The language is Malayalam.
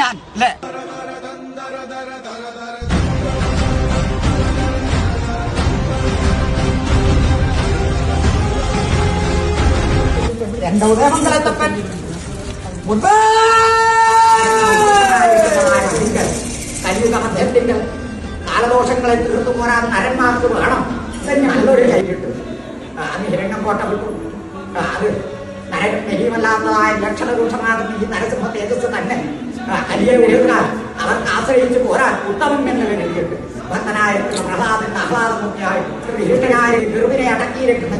ഞാൻ അല്ലേ? എന്റെ കാലദോഷങ്ങളെ തീർത്തു പോരാൻ നരന്മാർക്ക് വേണം. തന്നെ നല്ലൊരു കൈകിട്ടു. അത് ഹിരണ്യം കോട്ട വിട്ടു അത് നരൻ ലക്ഷണ ലക്ഷണരൂക്ഷമാകുന്ന ഈ നരസിംഹ തേജസ് തന്നെ. ആ, കലിയെ വീഴ്ത്താൻ അവർക്ക് ആശ്രയിച്ച് പോരാൻ ഉത്തമം എന്നൊരു കൈകിട്ട് ഭക്തനായിരിക്കുന്ന പ്രഹ്ലാദന്റെ ആഹ്ലാദമുഖ്യായി ഭീഷണനായ ഗർഭിനെ അടക്കിയിരിക്കുന്ന